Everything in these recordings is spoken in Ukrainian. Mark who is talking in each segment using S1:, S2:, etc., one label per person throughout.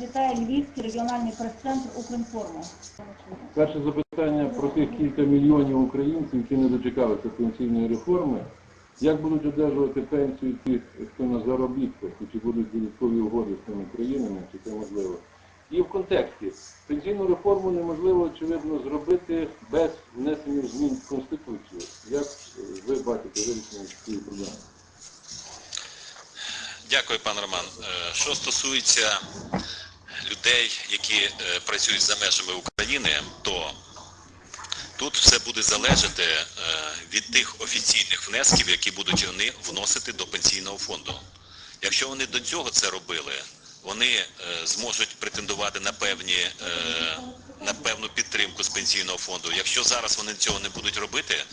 S1: Вітає Львівський регіональний прес-центр Укрінформу.
S2: Перше запитання про тих кілька мільйонів українців, які не дочекалися пенсійної реформи. Як будуть одержувати пенсію ті, хто на заробітках, і чи будуть додаткові угоди з тими країнами, чи це можливо? І в контексті пенсійну реформу неможливо, очевидно, зробити без внесення змін в Конституцію. Як е, ви бачите вирішення цієї проблеми?
S3: Дякую, пан Роман. Е, Що стосується людей, які е, працюють за межами України, то тут все буде залежати е, від тих офіційних внесків, які будуть вони вносити до пенсійного фонду. Якщо вони до цього це робили, вони е, зможуть претендувати на певні на певну підтримку з пенсійного фонду. Якщо зараз вони цього не будуть робити,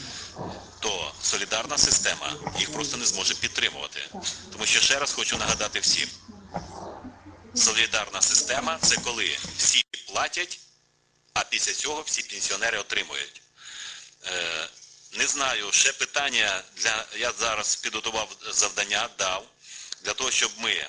S3: то солідарна система їх просто не зможе підтримувати. Тому що ще раз хочу нагадати всім: солідарна система це коли всі платять, а після цього всі пенсіонери отримують. Е, не знаю, ще питання для я зараз підготував завдання, дав для того, щоб ми,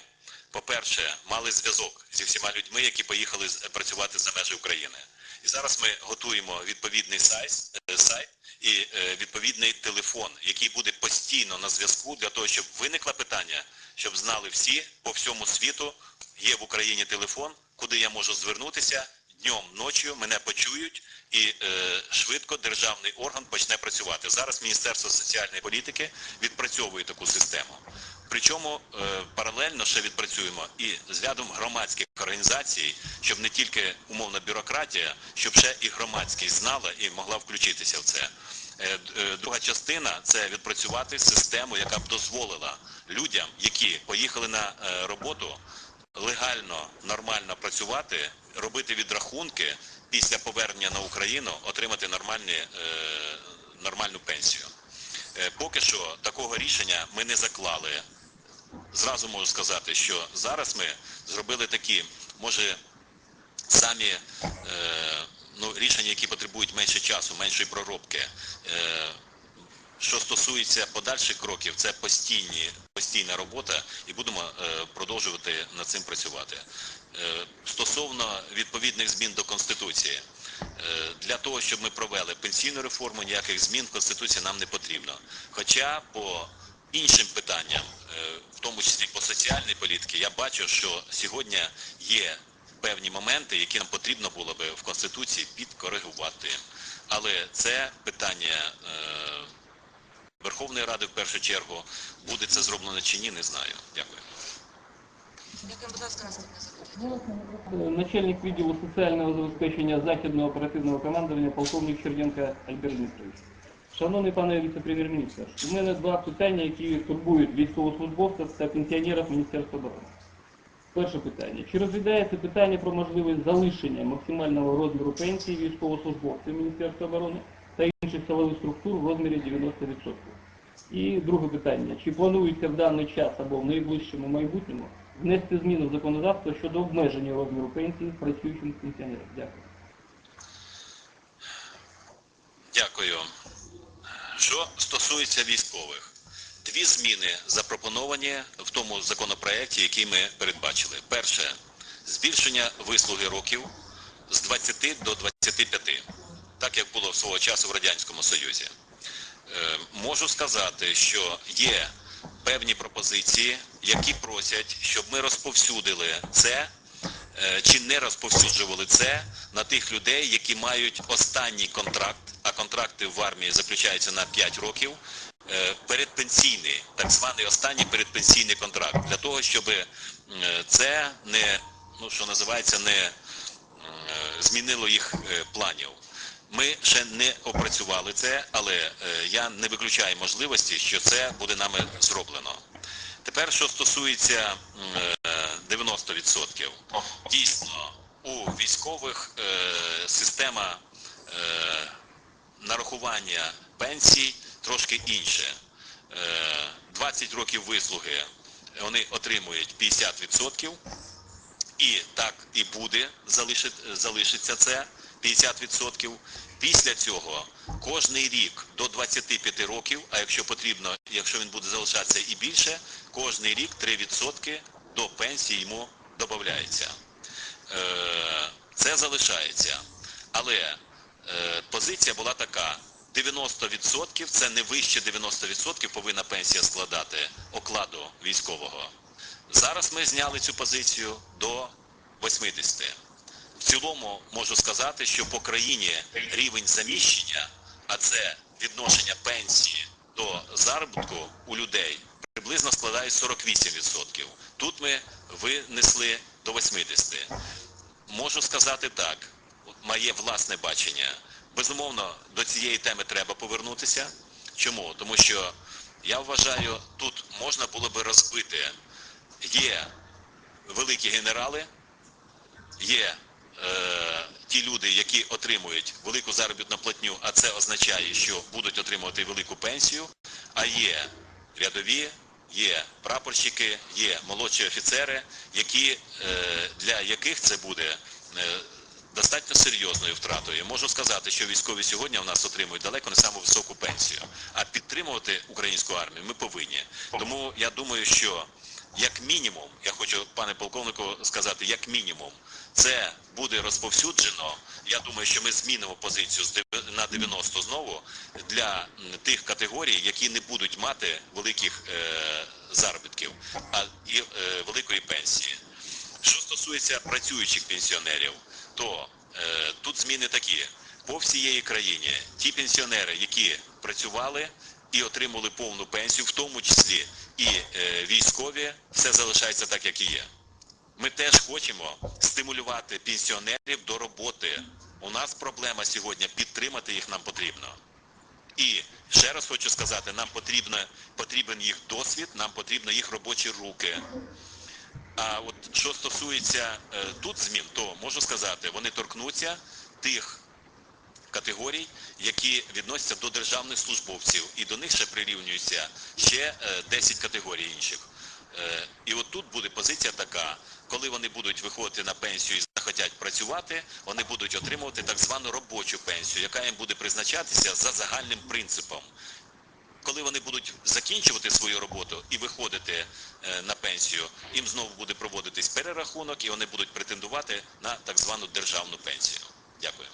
S3: по-перше, мали зв'язок зі всіма людьми, які поїхали працювати за межі України. І зараз ми готуємо відповідний сайт, е, сайт і е, відповідний телефон, який буде постійно на зв'язку для того, щоб виникло питання, щоб знали всі по всьому світу. Є в Україні телефон, куди я можу звернутися днем, ночі мене почують і е, швидко державний орган почне працювати. Зараз Міністерство соціальної політики відпрацьовує таку систему. Причому е, паралельно ще відпрацюємо і з рядом громадських організацій, щоб не тільки умовна бюрократія, щоб ще і громадськість знала і могла включитися в це. Е, е, Друга частина це відпрацювати систему, яка б дозволила людям, які поїхали на е, роботу, легально, нормально працювати, робити відрахунки після повернення на Україну, отримати нормальні, е, нормальну пенсію. Е, Поки що такого рішення ми не заклали. Зразу можу сказати, що зараз ми зробили такі, може, самі е, ну, рішення, які потребують менше часу, меншої проробки. Е, що стосується подальших кроків, це постійні, постійна робота і будемо е, продовжувати над цим працювати. Е, стосовно відповідних змін до Конституції, е, для того, щоб ми провели пенсійну реформу, ніяких змін в Конституції нам не потрібно. Хоча по іншим питанням, в тому числі по соціальній політиці, я бачу, що сьогодні є певні моменти, які нам потрібно було би в Конституції підкоригувати. Але це питання Верховної Ради в першу чергу. Буде це зроблено чи ні, не знаю. Дякую.
S4: Дякую, будь ласка, наступне запитання.
S5: Начальник відділу соціального забезпечення Західного оперативного командування полковник Черненко Альберт Дмитрович. Шановний пане віце-прем'єр-міністр, у мене два питання, які турбують військовослужбовців та пенсіонерів Міністерства оборони. Перше питання. Чи розглядається питання про можливість залишення максимального розміру пенсії військовослужбовців Міністерства оборони та інших силових структур в розмірі 90%? І друге питання. Чи планується в даний час або в найближчому майбутньому внести зміни в законодавство щодо обмеження розміру пенсії працюючим пенсіонерам? Дякую.
S3: Дякую. Що стосується військових, дві зміни запропоновані в тому законопроекті, який ми передбачили. Перше збільшення вислуги років з 20 до 25, так як було свого часу в Радянському Союзі. Е, Можу сказати, що є певні пропозиції, які просять, щоб ми розповсюдили це е, чи не розповсюджували це на тих людей, які мають останній контракт, а контракти в армії заключаються на 5 років, е, передпенсійний, так званий останній передпенсійний контракт, для того, щоб це не, ну що називається, не змінило їх планів. Ми ще не опрацювали це, але е, я не виключаю можливості, що це буде нами зроблено. Тепер, що стосується е, 90%. Дійсно, у військових е, система е, нарахування пенсій трошки інше. Е, 20 років вислуги вони отримують 50%. І так і буде, залишиться це 50%. Після цього кожний рік до 25 років, а якщо потрібно, якщо він буде залишатися і більше, кожний рік 3% до пенсії йому додається. це залишається. Але е, позиція була така: 90% це не вище 90% повинна пенсія складати окладу військового. Зараз ми зняли цю позицію до 80. В цілому можу сказати, що по країні рівень заміщення, а це відношення пенсії до заробітку у людей, приблизно складає 48%. Тут ми винесли до 80%. Можу сказати так, моє власне бачення. Безумовно, до цієї теми треба повернутися. Чому? Тому що я вважаю, тут можна було би розбити. Є великі генерали, є ті люди, які отримують велику заробітну платню, а це означає, що будуть отримувати велику пенсію, а є рядові, є прапорщики, є молодші офіцери, які, е, для яких це буде е, достатньо серйозною втратою. Можу сказати, що військові сьогодні у нас отримують далеко не саму високу пенсію, а підтримувати українську армію ми повинні. Тому я думаю, що як мінімум, я хочу, пане полковнику, сказати, як мінімум, це буде розповсюджено. Я думаю, що ми змінимо позицію на 90 знову для тих категорій, які не будуть мати великих е, заробітків, а і е, великої пенсії. Що стосується працюючих пенсіонерів, то е, тут зміни такі. По всієї країні ті пенсіонери, які працювали і отримали повну пенсію, в тому числі і е, військові, все залишається так, як і є. Ми теж хочемо стимулювати пенсіонерів до роботи. У нас проблема сьогодні підтримати їх нам потрібно. І ще раз хочу сказати, нам потрібно, потрібен їх досвід, нам потрібно їх робочі руки. А от що стосується е, тут змін, то можу сказати, вони торкнуться тих категорій, які відносяться до державних службовців, і до них ще прирівнюються ще е, 10 категорій інших. Е, І от тут буде позиція така, коли вони будуть виходити на пенсію і захотять працювати, вони будуть отримувати так звану робочу пенсію, яка їм буде призначатися за загальним принципом. Коли вони будуть закінчувати свою роботу і виходити е, на пенсію, їм знову буде проводитись перерахунок і вони будуть претендувати на так звану державну пенсію. Дякую.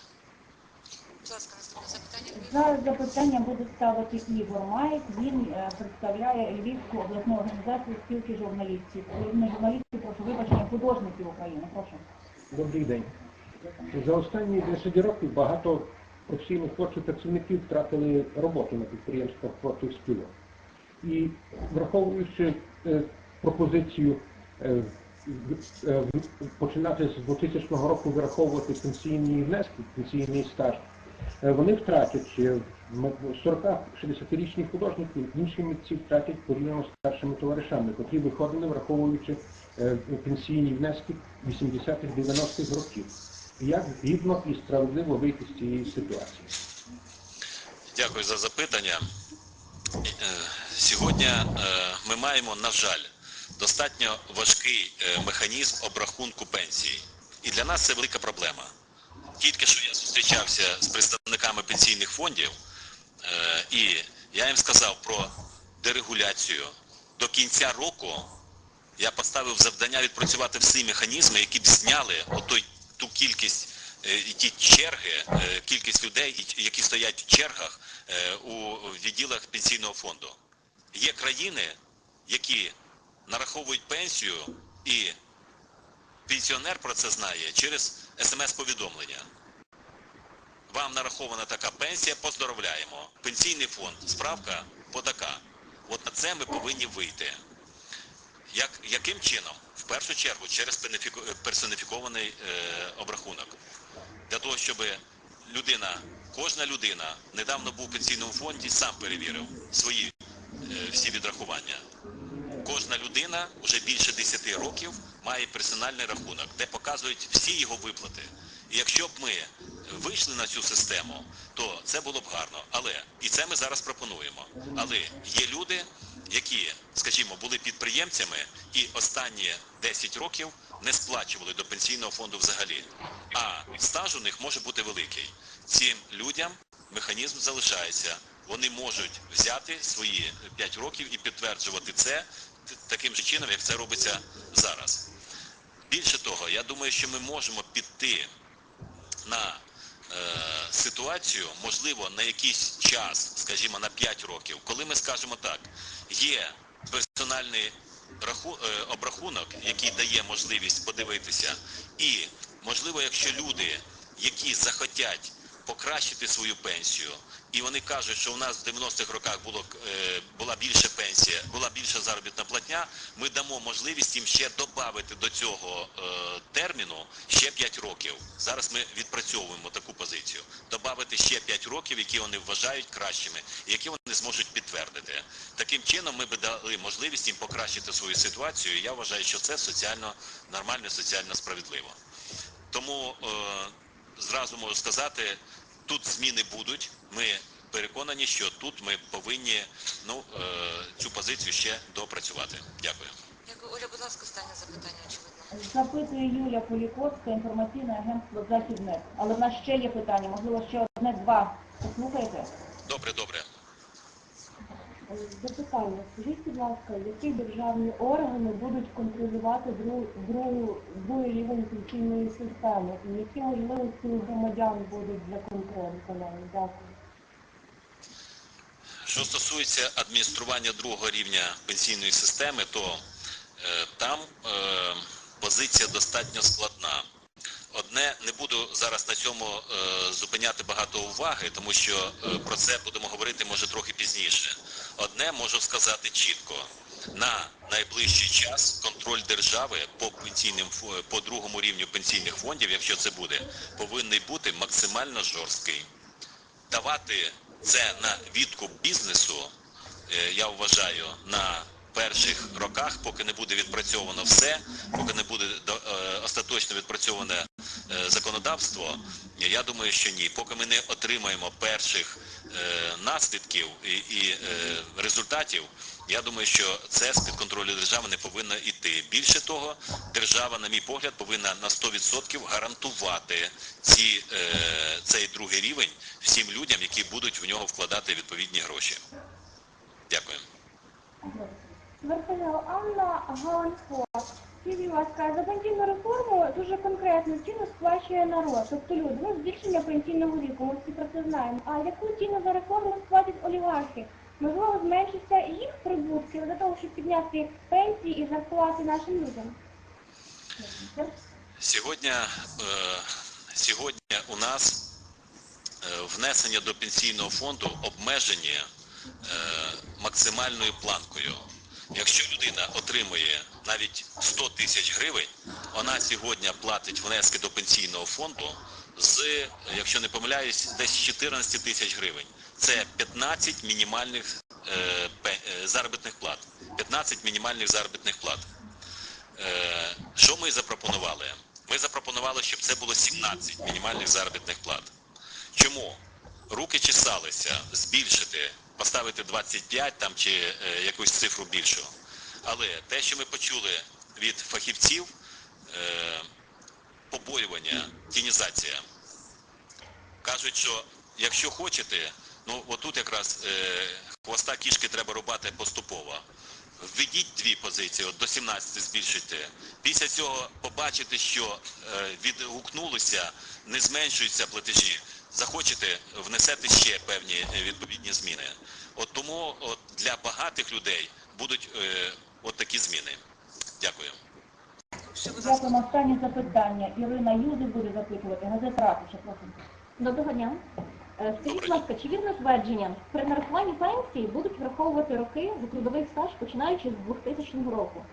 S4: Будь ласка, наступне запитання.
S1: Зараз запитання буде ставити Ігор Майк. Він е, представляє Львівську обласну організацію спілки журналістів. Не журналістів, прошу вибачення, художників України. Прошу.
S6: Добрий день. За останні 10 років багато професійних творчих працівників втратили роботу на підприємствах творчих спілок. І враховуючи е, пропозицію е, е, починати з 2000 року вираховувати пенсійні внески, пенсійний стаж, е, вони втратять е, 40-60-річні художники, інші митці втратять порівняно з старшими товаришами, котрі виходили, враховуючи е, пенсійні внески 80-х, 90-х років. Як гідно і справедливо вийти з цієї ситуації?
S3: Дякую за запитання. Е, Сьогодні е, ми маємо, на жаль, достатньо важкий е, механізм обрахунку пенсій. І для нас це велика проблема. Тільки що я зустрічався з представниками пенсійних фондів, е, і я їм сказав про дерегуляцію. До кінця року я поставив завдання відпрацювати всі механізми, які б зняли отой, ту кількість е, і ті черги, е, кількість людей, які стоять в чергах у відділах пенсійного фонду. Є країни, які нараховують пенсію, і пенсіонер про це знає через смс-повідомлення. Вам нарахована така пенсія, поздоровляємо. Пенсійний фонд, справка потака. От на це ми повинні вийти. Як, яким чином? В першу чергу через персоніфікований е, обрахунок. Для того, щоб людина, кожна людина, недавно був в пенсійному фонді, сам перевірив свої е, всі відрахування. Кожна людина вже більше 10 років має персональний рахунок, де показують всі його виплати. І якщо б ми вийшли на цю систему, то це було б гарно. Але і це ми зараз пропонуємо. Але є люди, які, скажімо, були підприємцями і останні 10 років не сплачували до пенсійного фонду взагалі. А стаж у них може бути великий. Цим людям механізм залишається. Вони можуть взяти свої 5 років і підтверджувати це таким же чином, як це робиться зараз. Більше того, я думаю, що ми можемо піти на е, ситуацію, можливо, на якийсь час, скажімо, на 5 років, коли ми скажемо так, є персональний раху, е, обрахунок, який дає можливість подивитися, і можливо, якщо люди, які захотять покращити свою пенсію, і вони кажуть, що у нас в 90-х роках було, е, була більша пенсія, була більша заробітна платня, ми дамо можливість їм ще додати до цього е, терміну ще 5 років. Зараз ми відпрацьовуємо таку позицію. Добавити ще 5 років, які вони вважають кращими, які вони зможуть підтвердити. Таким чином ми би дали можливість їм покращити свою ситуацію. І я вважаю, що це соціально нормально, соціально справедливо. Тому е, зразу можу сказати, тут зміни будуть. Ми переконані, що тут ми повинні ну, е, цю позицію ще допрацювати. Дякую.
S4: Дякую. Оля, будь ласка, останнє запитання, очевидно.
S1: Запитує Юля Поліковська, інформаційне агентство Західне. Але в нас ще є питання, можливо, ще одне-два. Послухайте.
S3: Добре, добре.
S7: Запитання, скажіть, будь ласка, які державні органи будуть контролювати другу, другу, другий рівень пенсійної системи і які можливості у громадян будуть для контролю за нею? Дякую.
S3: Що стосується адміністрування другого рівня пенсійної системи, то е, там е, позиція достатньо складна. Одне не буду зараз на цьому е, зупиняти багато уваги, тому що е, про це будемо говорити може трохи пізніше. Одне можу сказати чітко: на найближчий час контроль держави по пенсійним по другому рівню пенсійних фондів, якщо це буде, повинен бути максимально жорсткий. Давати це на відкуп бізнесу, е, я вважаю, на перших роках, поки не буде відпрацьовано все, поки не буде е, остаточно відпрацьоване законодавство, я думаю, що ні. Поки ми не отримаємо перших е, наслідків і, е, результатів, я думаю, що це з-під контролю держави не повинно йти. Більше того, держава, на мій погляд, повинна на 100% гарантувати ці, е, цей другий рівень всім людям, які будуть в нього вкладати відповідні гроші. Дякую.
S7: Верховна Анна Галанфор. Скажіть, будь ласка, за пенсійну реформу дуже конкретно ціну сплачує народ, тобто люди, ну збільшення пенсійного віку, ми всі про це знаємо. А яку ціну за реформу сплатять олігархи? Можливо, зменшиться їх прибутки для того, щоб підняти пенсії і зарплати нашим людям.
S3: Сьогодні, е, сьогодні у нас е, внесення до пенсійного фонду обмежені е, максимальною планкою. Якщо людина отримує навіть 100 тисяч гривень, вона сьогодні платить внески до пенсійного фонду з, якщо не помиляюсь, десь 14 тисяч гривень. Це 15 мінімальних е, е, заробітних плат. 15 мінімальних заробітних плат. Е, Що ми запропонували? Ми запропонували, щоб це було 17 мінімальних заробітних плат. Чому? Руки чесалися збільшити, поставити 25 там чи е, якусь цифру більшу. Але те, що ми почули від фахівців, е, побоювання, тінізація. Кажуть, що якщо хочете, ну отут якраз е, хвоста кішки треба рубати поступово. Введіть дві позиції, от до 17 збільшуйте. Після цього побачите, що відгукнулися, не зменшуються платежі. Захочете, внесете ще певні відповідні зміни. Тому от, для багатих людей будуть е, от такі зміни. Дякую.
S4: Будь
S1: Останнє запитання. Ірина Юзик буде запитувати. Газета Ратуша, просимо.
S7: Доброго дня. Е, Скажіть, будь ласка, чи вірно твердження, при нарахуванні пенсії будуть враховувати роки за трудовий стаж, починаючи з 2000 року?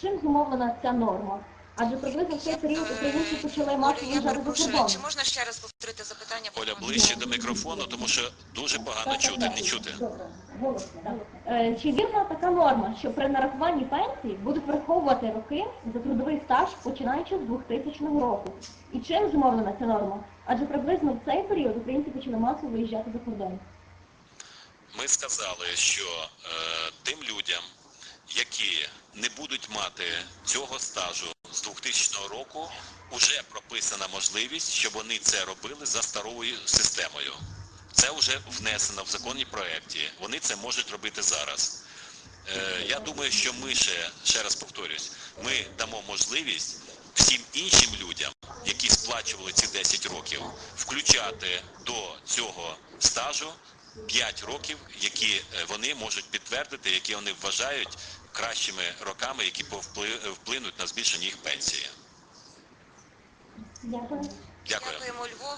S7: Чим зумовлена ця норма? Адже приблизно в цей період українці почали масово
S4: я
S7: виїжджати за
S4: перепрошую,
S7: кордон.
S4: чи можна ще раз повторити запитання?
S3: Оля, ближче до мікрофону, тому що дуже погано чути, не чути.
S1: Добре. Голосно, так.
S7: Е, Чи вірна така норма, що при нарахуванні пенсії будуть враховувати роки за трудовий стаж, починаючи з 2000 року? І чим зумовлена ця норма? Адже приблизно в цей період українці почали масово виїжджати за кордон.
S3: Ми сказали, що е, тим людям, які не будуть мати цього стажу з 2000 року, вже прописана можливість, щоб вони це робили за старою системою. Це вже внесено в законній проєкті. Вони це можуть робити зараз. Е, я думаю, що ми ще, ще раз повторюсь, ми дамо можливість всім іншим людям, які сплачували ці 10 років, включати до цього стажу 5 років, які е, вони можуть підтвердити, які вони вважають кращими роками, які вплинуть на збільшення їх пенсії.
S7: Дякую.
S3: Дякую.
S4: Дякуємо Львову.